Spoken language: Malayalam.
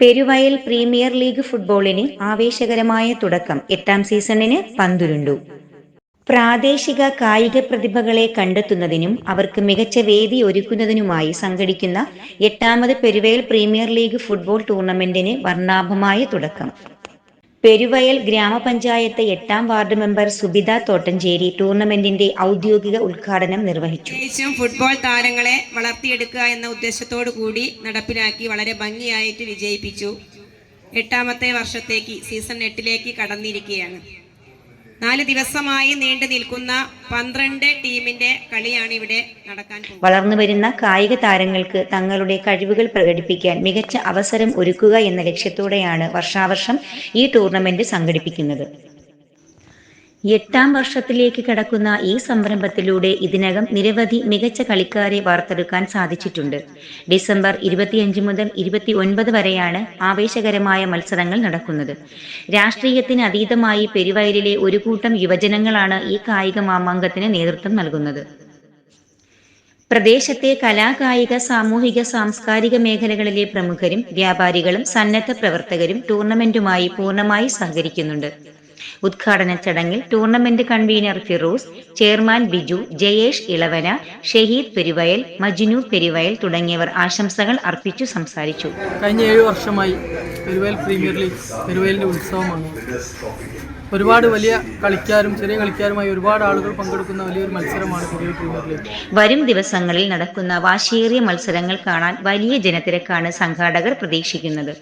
പെരുവയൽ പ്രീമിയർ ലീഗ് ഫുട്ബോളിന് ആവേശകരമായ തുടക്കം. എട്ടാം സീസണിന് പന്തുരുണ്ടു. പ്രാദേശിക കായിക പ്രതിഭകളെ കണ്ടെത്തുന്നതിനും അവർക്ക് മികച്ച വേദി ഒരുക്കുന്നതിനുമായി സംഘടിക്കുന്ന എട്ടാമത് പെരുവയൽ പ്രീമിയർ ലീഗ് ഫുട്ബോൾ ടൂർണമെന്റിന് വർണാഭമായ തുടക്കം. പെരുവയൽ ഗ്രാമപഞ്ചായത്ത് എട്ടാം വാർഡ് മെമ്പർ സുബിത തോട്ടഞ്ചേരി ടൂർണമെന്റിന്റെ ഔദ്യോഗിക ഉദ്ഘാടനം നിർവഹിച്ചു. പ്രത്യേകിച്ചും ഫുട്ബോൾ താരങ്ങളെ വളർത്തിയെടുക്കുക എന്ന ഉദ്ദേശത്തോടു കൂടി നടപ്പിലാക്കി വളരെ ഭംഗിയായിട്ട് വിജയിപ്പിച്ചു. എട്ടാമത്തെ വർഷത്തേക്ക് സീസൺ എട്ടിലേക്ക് കടന്നിരിക്കുകയാണ്. നാല് ദിവസമായി നീണ്ടു നിൽക്കുന്ന പന്ത്രണ്ട് ടീമിന്റെ കളിയാണ് ഇവിടെ നടക്കാൻ പോകുന്നത്. വളർന്നുവരുന്ന കായിക താരങ്ങൾക്ക് തങ്ങളുടെ കഴിവുകൾ പ്രകടിപ്പിക്കാൻ മികച്ച അവസരം ഒരുക്കുക എന്ന ലക്ഷ്യത്തോടെയാണ് വർഷാവർഷം ഈ ടൂർണമെന്റ് സംഘടിപ്പിക്കുന്നത്. എട്ടാം വർഷത്തിലേക്ക് കടക്കുന്ന ഈ സംരംഭത്തിലൂടെ ഇതിനകം നിരവധി മികച്ച കളിക്കാരെ വാർത്തെടുക്കാൻ സാധിച്ചിട്ടുണ്ട്. ഡിസംബർ ഇരുപത്തിയഞ്ച് മുതൽ ഇരുപത്തി ഒൻപത് വരെയാണ് ആവേശകരമായ മത്സരങ്ങൾ നടക്കുന്നത്. രാഷ്ട്രീയത്തിന് അതീതമായി പെരുവയലിലെ ഒരു കൂട്ടം യുവജനങ്ങളാണ് ഈ കായിക മാമാങ്കത്തിന് നേതൃത്വം നൽകുന്നത്. പ്രദേശത്തെ കലാകായിക സാമൂഹിക സാംസ്കാരിക മേഖലകളിലെ പ്രമുഖരും വ്യാപാരികളും സന്നദ്ധ പ്രവർത്തകരും ടൂർണമെന്റുമായി പൂർണമായി സഹകരിക്കുന്നുണ്ട്. ഉദ്ഘാടന ചടങ്ങിൽ tournament convener Firoos chairman Biju Jayesh Elavana Shaheed Peruvayal Majnu Peruvayal തുടങ്ങിയവർ ആശംസകൾ അർപ്പിച്ചു സംസാരിച്ചു. കഴിഞ്ഞ ഏഴ് വർഷമായി പെരുവയൽ പ്രീമിയർ ലീഗ് പെരുവയലിന്റെ ഉത്സവമാണ്. ഒരുപാട് വലിയ കളിക്കാരും ചെറിയ കളിക്കാരുമായി ഒരുപാട് ആളുകൾ പങ്കെടുക്കുന്ന വലിയൊരു മത്സരമാണ് പ്രീമിയർ ലീഗ്. വരും ദിവസങ്ങളിൽ നടക്കുന്ന വാശിയേറിയ മത്സരങ്ങൾ കാണാൻ വലിയ ജനത്തിരക്കാണ് സംഘാടകർ പ്രതീക്ഷിക്കുന്നത്.